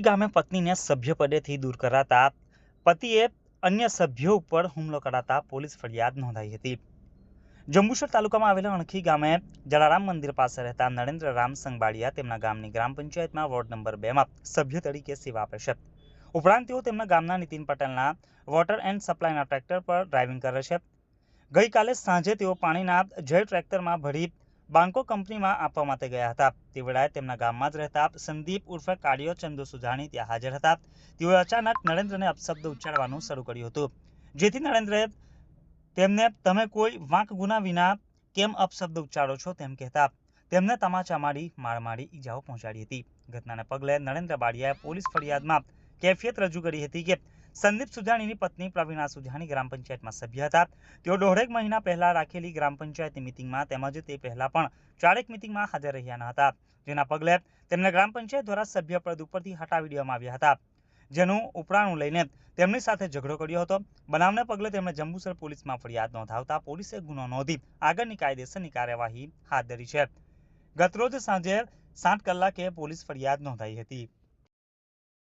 અણખી ગામે પત્નીને સભ્ય પદેથી દૂર કરાતા પતિએ અન્ય સભ્યો ઉપર હુમલો કરાતા પોલીસ ફરિયાદ નોંધાઈ હતી. જંબુસર તાલુકામાં આવેલા અણખી ગામે જલારામ મંદિર પાસે રહેતા નરેન્દ્ર રામ સંગબાડિયા તેમના ગામની ગ્રામ પંચાયતમાં વોર્ડ નંબર બેમાં સભ્ય તરીકે સેવા આપે છે. ઉપરાંત તેઓ તેમના ગામના નીતિન પટેલના વોટર એન્ડ સપ્લાયના ટ્રેક્ટર પર ડ્રાઇવિંગ કરે છે. ગઈકાલે સાંજે તેઓ પાણીના જય ટ્રેક્ટરમાં ભરી બાંકો કંપનીમાં આપવા માટે ગયા હતા. તે તેમના ગામમાં જ રહેતા સંદીપ ઉર્ફે કાળિયો ચંદુ સુજાણી ત્યાં હાજર હતા. તેઓએ અચાનક નરેન્દ્રને અપશબ્દ ઉચ્ચારવાનું શરૂ કર્યું હતું. જેથી નરેન્દ્રએ તેમને, તમે કોઈ વાંક ગુના વિના કેમ અપશબ્દ ઉચ્ચારો છો? તેમ કહેતા તેમને તમાચા મારી માર મારી ઈજાઓ પહોંચાડી હતી. ઘટનાને પગલે નરેન્દ્ર બાડિયાએ પોલીસ ફરિયાદમાં કેફિયત રજૂ કરી હતી કે સંદીપ સુજાણીની પત્ની પ્રવીણા સુજાણી ગ્રામ પંચાયતમાં સભ્ય હતા. તેઓ દોઢેક મહિના પહેલા રાખેલી ગ્રામ પંચાયતની મિટિંગમાં તેમજ તે પહેલા પણ ચારેક મિટિંગમાં હાજર રહ્યા ન હતા. જેના પગલે તેમને ગ્રામ પંચાયત દ્વારા સભ્ય પદ ઉપરથી હટાવી દેવામાં આવ્યા હતા. જેનું ઉપરાણું લઈને તેમની સાથે ઝઘડો કર્યો હતો. બનાવને પગલે તેમણે જંબુસર પોલીસમાં ફરિયાદ નોંધાવતા પોલીસે ગુનો નોંધી આગળની કાયદેસરની કાર્યવાહી હાથ ધરી છે. ગતરોજ સાંજે સાત કલાકે પોલીસ ફરિયાદ નોંધાઈ હતી.